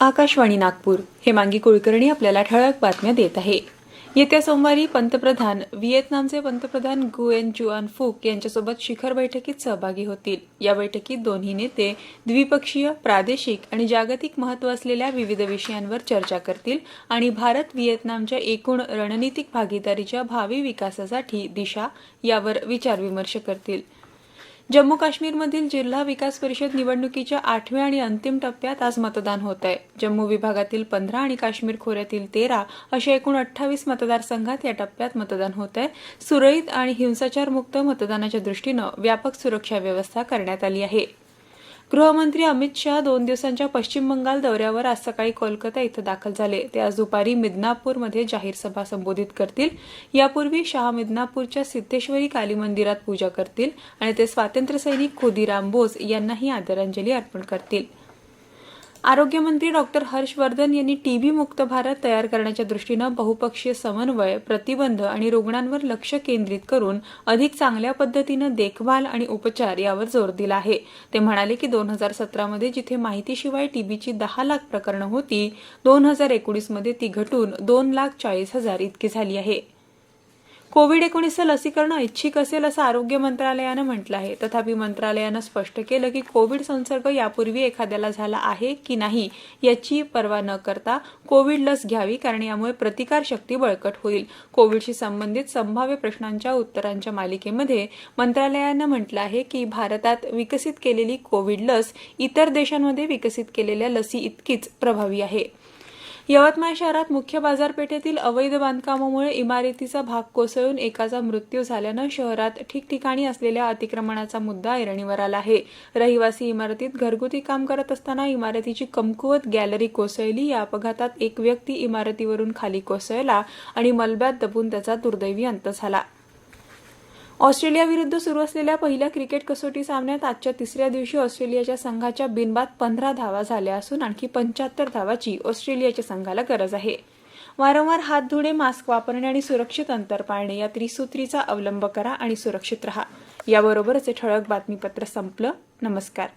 आकाशवाणी नागपूर. हे मांगी कुलकर्णी आपल्याला ठळक बातम्या देत आहे. येत्या सोमवारी पंतप्रधान व्हिएतनामचे पंतप्रधान गुएन जुआन फुक यांच्यासोबत शिखर बैठकीत सहभागी होतील. या बैठकीत दोन्ही नेते द्विपक्षीय प्रादेशिक आणि जागतिक महत्त्व असलेल्या विविध विषयांवर चर्चा करतील आणि भारत व्हिएतनामच्या एकूण रणनीतिक भागीदारीच्या भावी विकासासाठी दिशा यावर विचारविमर्श करतील. जम्मू काश्मीरमधील जिल्हा विकास परिषद निवडणुकीच्या आठव्या आणि अंतिम टप्प्यात आज मतदान होत आहे जम्मू विभागातील पंधरा आणि काश्मीर खोऱ्यातील तेरा अशा एकूण अठ्ठावीस मतदारसंघात या टप्प्यात मतदान होत आहे सुरळीत आणि हिंसाचारमुक्त मतदानाच्या दृष्टीनं व्यापक सुरक्षा व्यवस्था करण्यात आली आहे. गृहमंत्री अमित शहा दोन दिवसांच्या पश्चिम बंगाल दौऱ्यावर आज सकाळी कोलकाता इथं दाखल झाले. ते आज दुपारी मिदनापूरमध्ये जाहीर सभा संबोधित करतील. यापूर्वी शहा मिदनापूरच्या सिद्धेश्वरी काली मंदिरात पूजा करतील आणि ते स्वातंत्र्यसैनिक खुदीराम बोस यांनाही आदरांजली अर्पण करतील. आरोग्यमंत्री डॉक्टर हर्षवर्धन यांनी टीबी मुक्त भारत तयार करण्याच्या दृष्टीनं बहुपक्षीय समन्वय प्रतिबंध आणि रुग्णांवर लक्ष केंद्रित करून अधिक चांगल्या पद्धतीनं देखभाल आणि उपचार यावर जोर दिला आहे. ते म्हणाले की दोन हजार सतरामध्ये जिथे माहितीशिवाय टीबीची दहा लाख प्रकरणं होती दोन हजार एकोणीसमध्ये ती घटून दोन लाख चाळीस हजार इतकी झाली आहे. कोविड एकोणीसचं लसीकरण ऐच्छिक असेल असं आरोग्य मंत्रालयानं म्हटलं आहे. तथापि मंत्रालयानं स्पष्ट केलं की कोविड संसर्ग यापूर्वी एखाद्याला झाला आहे की नाही याची पर्वा न करता कोविड लस घ्यावी कारण यामुळे प्रतिकारशक्ती बळकट होईल. कोविडशी संबंधित संभाव्य प्रश्नांच्या उत्तरांच्या मालिकेमध्ये मंत्रालयानं म्हटलं आहे की भारतात विकसित केलेली कोविड लस इतर देशांमध्ये विकसित केलेल्या लसी इतकीच प्रभावी आहे. यवतमाळ शहरात मुख्य बाजारपेठेतील अवैध बांधकामामुळे इमारतीचा भाग कोसळून एकाचा मृत्यू झाल्यानं शहरात ठिकठिकाणी असलेल्या अतिक्रमणाचा मुद्दा ऐरणीवर आला आहे. रहिवासी इमारतीत घरगुती काम करत असताना इमारतीची कमकुवत गॅलरी कोसळली. या अपघातात एक व्यक्ती इमारतीवरून खाली कोसळला आणि मलब्यात दबून त्याचा दुर्दैवी अंत झाला. ऑस्ट्रेलियाविरुद्ध सुरू असलेल्या पहिल्या क्रिकेट कसोटी सामन्यात आजच्या तिसऱ्या दिवशी ऑस्ट्रेलियाच्या संघाच्या बिनबाद पंधरा धावा झाल्या असून आणखी पंच्याहत्तर धावाची ऑस्ट्रेलियाच्या संघाला गरज आहे. वारंवार हात धुणे मास्क वापरणे आणि सुरक्षित अंतर पाळणे या त्रिसूत्रीचा अवलंब करा आणि सुरक्षित रहा. याबरोबरच हे ठळक बातमीपत्र संपलं. नमस्कार.